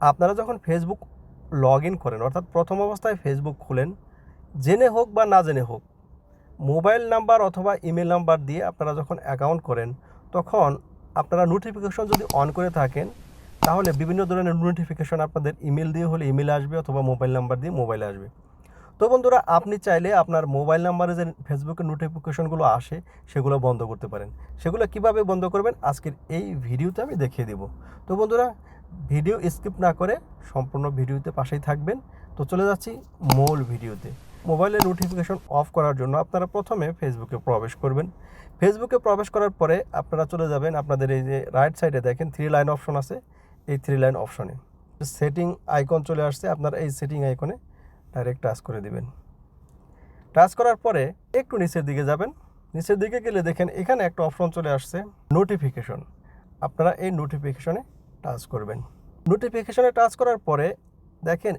আপনারা যখন Facebook log in করেন, অর্থাৎ প্রথম অবস্থায় ফেসবুক খুলেন, জেনে হোক বা না জেনে হোক মোবাইল নাম্বার অথবা ইমেল নাম্বার দিয়ে আপনারা যখন অ্যাকাউন্ট করেন, তখন আপনারা নোটিফিকেশন যদি অন করে থাকেন, তাহলে বিভিন্ন ধরনের নোটিফিকেশন আপনাদের ইমেল দিয়ে হলে ইমেল আসবে অথবা মোবাইল নাম্বার দিয়ে মোবাইল আসবে। তো বন্ধুরা, আপনি চাইলে আপনার মোবাইল নাম্বারে যে ফেসবুকের নোটিফিকেশনগুলো আসে, সেগুলো বন্ধ করতে পারেন। সেগুলো কীভাবে বন্ধ করবেন, আজকের এই ভিডিওতে আমি দেখিয়ে দেব। তো বন্ধুরা ভিডিও স্কিপ না করে সম্পূর্ণ ভিডিওতে পাশেই থাকবেন। তো চলে যাচ্ছি মূল ভিডিওতে। মোবাইলের নোটিফিকেশন অফ করার জন্য আপনারা প্রথমে ফেসবুকে প্রবেশ করবেন। ফেসবুকে প্রবেশ করার পরে আপনারা চলে যাবেন আপনাদের এই যে রাইট সাইডে দেখেন থ্রি লাইন অপশন আছে। এই থ্রি লাইন অপশনে সেটিং আইকন চলে আসছে। আপনারা এই সেটিং আইকনে ডাইরেক্ট টাচ করে দিবেন। টাচ করার পরে একটু নিচের দিকে যাবেন। নিচের দিকে গেলে দেখেন এখানে একটা অপশন চলে আসছে নোটিফিকেশন আপনারা এই নোটিফিকেশনে টাচ করবেন। নোটিফিকেশনে টাচ করার পরে দেখেন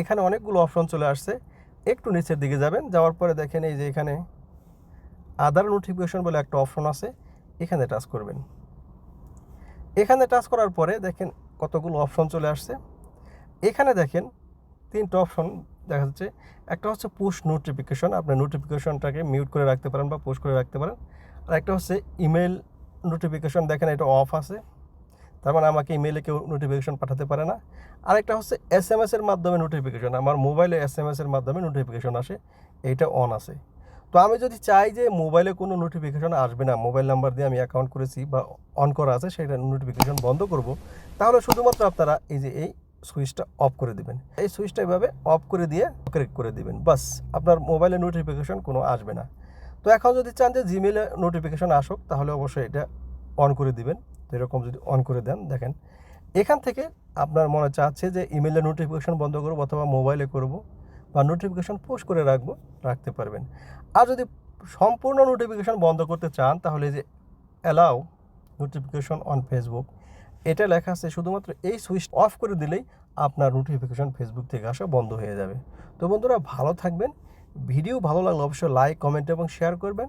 এখানে অনেকগুলো অপশন চলে আসছে। একটু নিচের দিকে যাবেন, যাওয়ার পরে দেখেন এই যে এখানে আদার নোটিফিকেশন বলে একটা অপশন আছে, এখানে টাচ করবেন। এখানে টাচ করার পরে দেখেন কতগুলো অপশন চলে আসছে। এখানে দেখেন তিনটা অপশন দেখা যাচ্ছে। একটা হচ্ছে পুশ নোটিফিকেশন আপনি নোটিফিকেশনটাকে মিউট করে রাখতে পারেন বা পুশ করে রাখতে পারেন। আর একটা হচ্ছে ইমেল নোটিফিকেশন দেখেন এটা অফ আছে। তার মানে আমাকে ইমেলে কেউ নোটিফিকেশন পাঠাতে পারে না। আরেকটা হচ্ছে এস এম এসের মাধ্যমে নোটিফিকেশন আমার মোবাইলে এস এম এসের মাধ্যমে নোটিফিকেশন আসে, এইটা অন আছে। তো আমি যদি চাই যে মোবাইলে কোনো নোটিফিকেশন আসবে না মোবাইল নাম্বার দিয়ে আমি অ্যাকাউন্ট করেছি বা অন করা আছে, সেটা নোটিফিকেশন বন্ধ করব, তাহলে শুধুমাত্র আপনারা এই যে এই সুইচটা অফ করে দিবেন। এই সুইচটা এভাবে অফ করে দিয়ে ক্রেক করে দিবেন, বাস, আপনার মোবাইলে নোটিফিকেশন কোনো আসবে না। তো এখন যদি চান যে জিমেলে নোটিফিকেশন আসুক, তাহলে অবশ্যই এটা অন করে দিবেন। তো এরকম যদি অন করে দেন, দেখেন, এখান থেকে আপনার মনে চাচ্ছে যে ইমেলে নোটিফিকেশন বন্ধ করব অথবা মোবাইলে করব বা নোটিফিকেশন পোস্ট করে রাখব, রাখতে পারবেন। আর যদি সম্পূর্ণ নোটিফিকেশন বন্ধ করতে চান, তাহলে যে অ্যালাউ নোটিফিকেশন অন ফেসবুক এটা লেখা আছে শুধুমাত্র এই সুইচ অফ করে দিলেই আপনার নোটিফিকেশন ফেসবুক থেকে আসা বন্ধ হয়ে যাবে। তো বন্ধুরা, ভালো থাকবেন। ভিডিও ভালো লাগলে অবশ্যই লাইক কমেন্ট এবং শেয়ার করবেন।